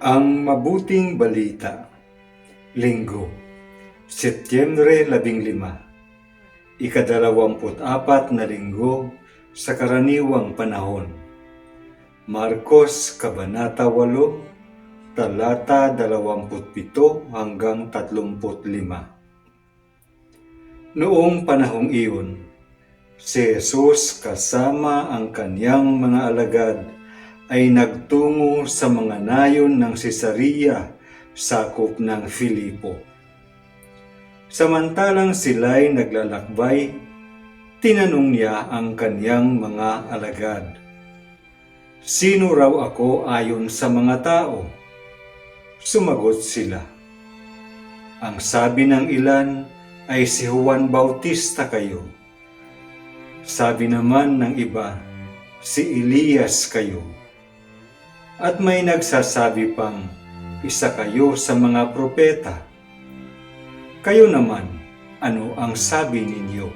Ang Mabuting Balita Linggo Setyembre 15 Ikadalawamput apat na linggo sa karaniwang panahon. Marcos Kabanata 8 Talata 27 hanggang 35 Noong panahong iyon, si Jesus kasama ang kanyang mga alagad ay nagtungo sa mga nayon ng Cesarea sakop ng Filipo. Samantalang sila'y naglalakbay, tinanong niya ang kanyang mga alagad. Sino raw ako ayon sa mga tao? Sumagot sila. Ang sabi ng ilan ay si Juan Bautista kayo. Sabi naman ng iba, si Elias kayo. At may nagsasabi pang, isa kayo sa mga propeta. Kayo naman, ano ang sabi ninyo?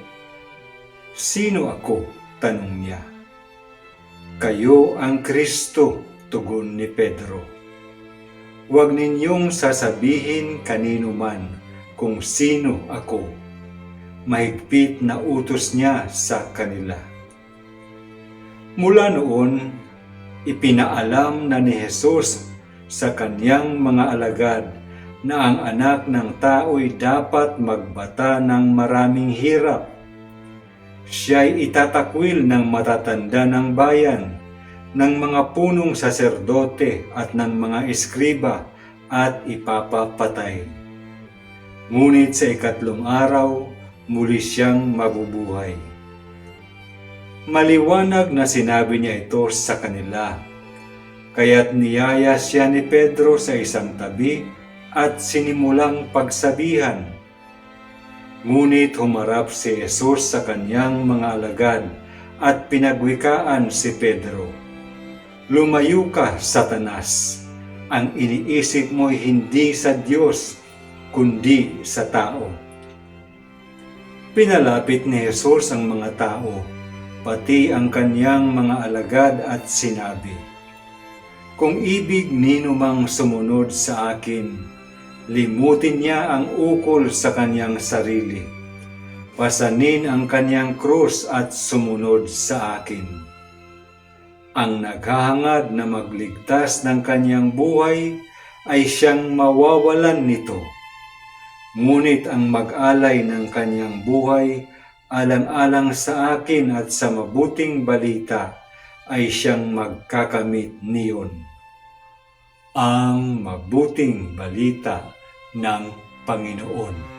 Sino ako? Tanong niya. Kayo ang Kristo, tugon ni Pedro. Huwag ninyong sasabihin kanino man kung sino ako. Mahigpit na utos niya sa kanila. Mula noon, ipinaalam na ni Jesus sa kanyang mga alagad na ang anak ng tao'y dapat magbata ng maraming hirap. Siya'y itatakwil ng matatanda ng bayan, ng mga punong saserdote at ng mga eskriba at ipapapatay. Ngunit sa ikatlong araw, muli siyang mabubuhay. Maliwanag na sinabi niya ito sa kanila. Kaya't niyaya siya ni Pedro sa isang tabi at sinimulang pagsabihan. Ngunit humarap si Jesus sa kanyang mga alagad at pinagwikaan si Pedro. Lumayo ka, Satanas! Ang iniisip mo'y hindi sa Diyos, kundi sa tao. Pinalapit ni Jesus ang mga tao, pati ang kanyang mga alagad at sinabi, Kung ibig ninumang sumunod sa akin, limutin niya ang ukol sa kanyang sarili. Pasanin ang kanyang krus at sumunod sa akin. Ang naghahangad na magligtas ng kanyang buhay ay siyang mawawalan nito. Ngunit ang mag-alay ng kanyang buhay alang-alang sa akin at sa mabuting balita ay siyang magkakamit niyon. Ang mabuting balita ng Panginoon.